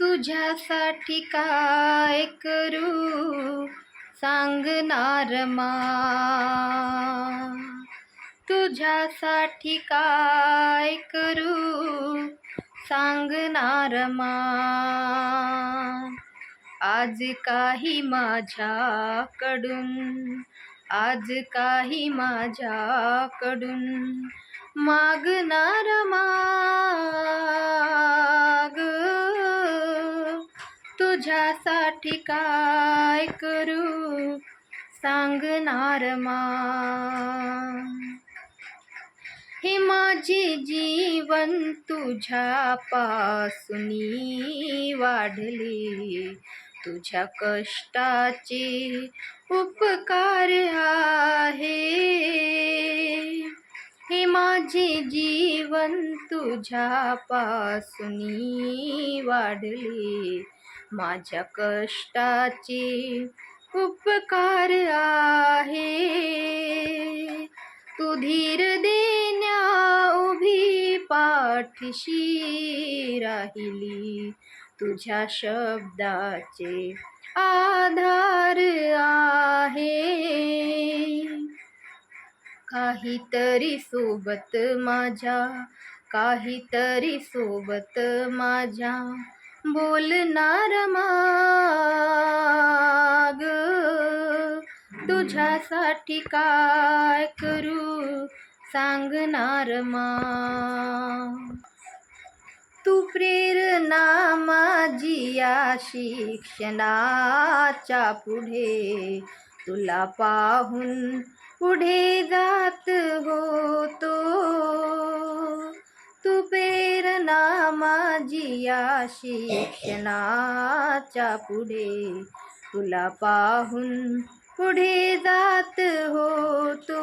तुझ्यासाठी काय करू? सांगणार मा. तुझ्यासाठी काय करू? सांगणार मा. आज काही माझ्याकडून आज काही माझ्याकडून मागणार मा. तुझ्यासाठी काय करू? सांगणार मा. हे माझे जीवन तुझ्यापासून वाढले. तुझ्या कष्टाचे उपकार आहे. हे माझे जीवन तुझ्यापासून वाढले. माझ्या कष्टाचे उपकार आहे. तू धीर देण्या उभी पाठीशी राहिली. तुझ्या शब्दाचे आधार आहे. काहीतरी सोबत माझ्या काहीतरी सोबत माझ्या बोलणार माग. तुझ्यासाठी काय करू? सांगणार मा तू प्रेरणा माझी या शिक्षणाच्या पुढे. तुला पाहून पुढे जात होतो. तू प्रेरणा माझिया शिक्षणाच्या पुढे तुला पाहून पुढे जात होतो.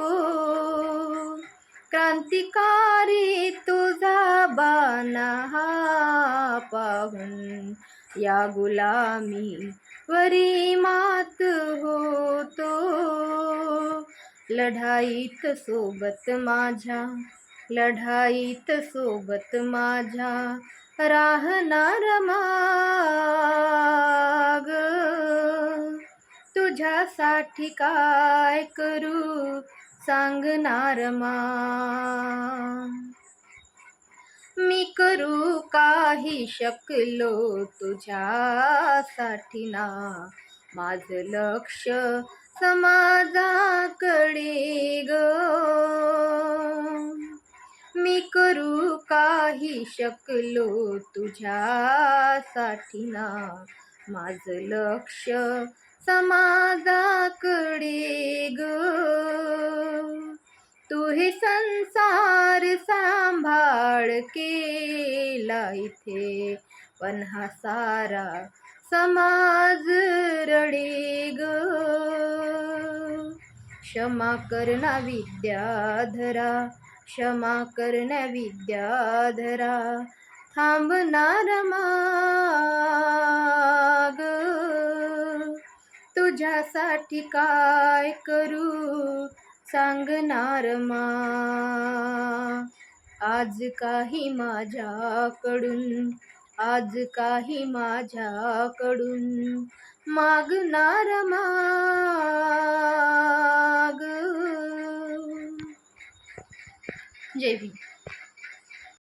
क्रांतिकारी तुझा बाना हा पाहून या गुलामी वरी मात होतो. लढाईत सोबत माझ्या लढाईत सोबत माझ्या राहणार माग. तुझ्यासाठी काय करू सांगणार मा? मी करू काही शकलो तुझ्यासाठी ना. माझं लक्ष समाजाकडे ग. करू काही शकलो तुझ्यासाठी ना. माझं लक्ष समाजाकडे ग. तू हे संसार सांभाळ केला इथे. पण हा सारा समाज रडे ग. क्षमा करना विद्याधरा. क्षमा करना विद्याधरा थांबणार माग तुझ्यासाठी काय करू? सांगणार मा आज काही माझ्याकडून आज काही माझ्याकडून मागणार मा जय भीम.